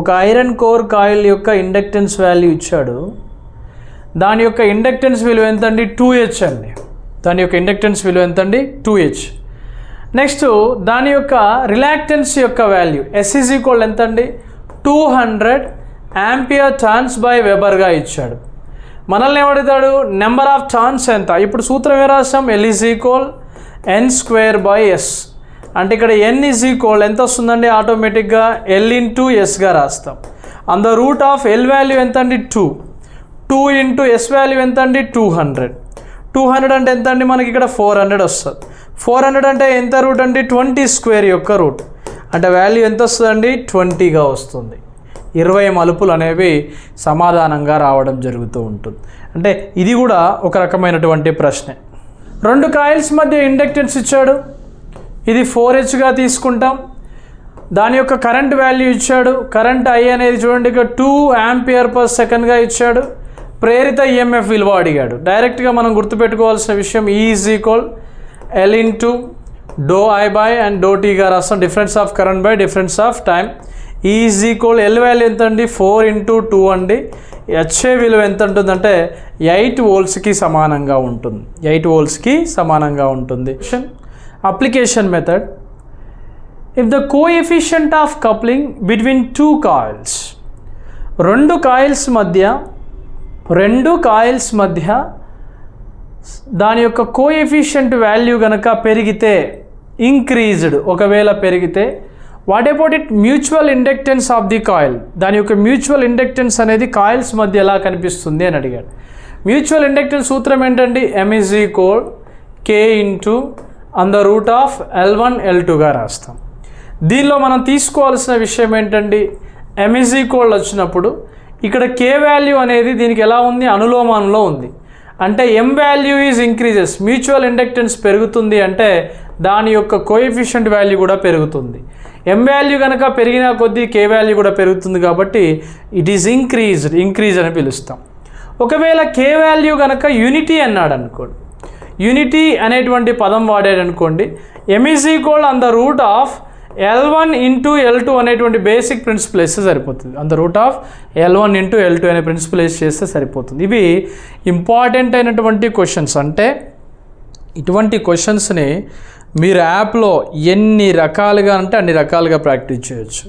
ఒక iron core coil యొక్క inductance value ఇచ్చాడు. దాని యొక్క ఇండక్టెన్స్ విలువ ఎంత అండి టూ హెచ్ అండి. దాని యొక్క ఇండక్టెన్స్ విలువ ఎంత అండి టూ హెచ్. నెక్స్ట్ దాని యొక్క రిలాక్టెన్స్ యొక్క వాల్యూ ఎస్ఈజ్ ఈక్వల్ ఎంత అండి two hundred ampere turns by వెబర్గా ఇచ్చాడు. మనల్ని ఏమడుగుతాడు నెంబర్ ఆఫ్ టర్న్స్ ఎంత? ఇప్పుడు సూత్రం ఏ రాసాం L is equal N square by S అంటే ఇక్కడ ఎన్ ఈజ్ ఈక్వల్ ఎంత వస్తుందండి? ఆటోమేటిక్గా ఎల్ ఇంటూ ఎస్గా రాస్తాం. అంద రూట్ ఆఫ్ ఎల్ వాల్యూ ఎంత అండి two two into S value ఎంత అండి టూ హండ్రెడ్ టూ హండ్రెడ్ అంటే ఎంత అండి మనకి ఇక్కడ ఫోర్ హండ్రెడ్ వస్తుంది. ఫోర్ హండ్రెడ్ అంటే ఎంత రూట్ అండి? ట్వంటీ స్క్వేర్ యొక్క రూట్ అంటే వాల్యూ ఎంత వస్తుందండి? ట్వంటీగా వస్తుంది. ఇరవై మలుపులు అనేవి సమాధానంగా రావడం జరుగుతూ ఉంటుంది. అంటే ఇది కూడా ఒక రకమైనటువంటి ప్రశ్నే. రెండు కాయిల్స్ మధ్య ఇండక్టెన్స్ ఇచ్చాడు. ఇది ఫోర్ హెచ్గా తీసుకుంటాం. దాని యొక్క కరెంట్ వాల్యూ ఇచ్చాడు. కరెంట్ ఐ అనేది చూడండి ఇక టూ యాంపియర్ పర్ సెకండ్గా ఇచ్చాడు. ప్రేరిత ఈఎంఎఫ్ విలువ అడిగాడు. డైరెక్ట్గా మనం గుర్తుపెట్టుకోవాల్సిన విషయం E is equal L to d I by and d టీగా రాస్తాం. Difference of current by difference of time is equal L value ఎంత అండి ఫోర్ ఇంటూ టూ అండి. హెచ్ఏ విలువ ఎంత ఉంటుందంటే ఎయిట్ వోల్స్కి సమానంగా ఉంటుంది. ఎయిట్ వోల్స్కి సమానంగా ఉంటుంది. Application method if the coefficient of coupling between two coils రెండు కాయిల్స్ మధ్య రెండు కాయిల్స్ మధ్య దాని యొక్క కోఎఫిషియంట్ వాల్యూ కనుక పెరిగితే ఇంక్రీజ్డ్ ఒకవేళ పెరిగితే what about it mutual inductance of the coil దాని యొక్క మ్యూచువల్ ఇండక్టెన్స్ అనేది కాయిల్స్ మధ్య ఎలా కనిపిస్తుంది అని అడిగాడు. మ్యూచువల్ ఇండక్టెన్స్ సూత్రం ఏంటండి? M is code K into on the root of L one L టూగా రాస్తాం. దీనిలో మనం తీసుకోవాల్సిన విషయం ఏంటండి? ఎంఈజీ కోల్డ్ వచ్చినప్పుడు ఇక్కడ కే వాల్యూ అనేది దీనికి ఎలా ఉంది? అనులోమానంలో ఉంది. అంటే M value is increases mutual inductance పెరుగుతుంది అంటే దాని యొక్క కోఎఫిషియంట్ వాల్యూ కూడా పెరుగుతుంది. ఎం వాల్యూ కనుక పెరిగిన కొద్దీ కే వాల్యూ కూడా పెరుగుతుంది కాబట్టి ఇట్ ఈజ్ ఇంక్రీజ్డ్ ఇంక్రీజ్ అని పిలుస్తాం. ఒకవేళ కే వాల్యూ కనుక యూనిటీ అన్నాడు అనుకోండి యూనిటీ అనేటువంటి పదం వాడాడు అనుకోండి M is equal on the root of L one into L two అనేటువంటి బేసిక్ ప్రిన్సిపల్ వేస్తే సరిపోతుంది. అంత root of L one into L two అనే ప్రిన్సిపల్ వేసి చేస్తే సరిపోతుంది. ఇవి ఇంపార్టెంట్ అయినటువంటి క్వశ్చన్స్ అంటే ఇటువంటి క్వశ్చన్స్ని మీరు యాప్లో ఎన్ని రకాలుగా అంటే అన్ని రకాలుగా ప్రాక్టీస్ చేయొచ్చు.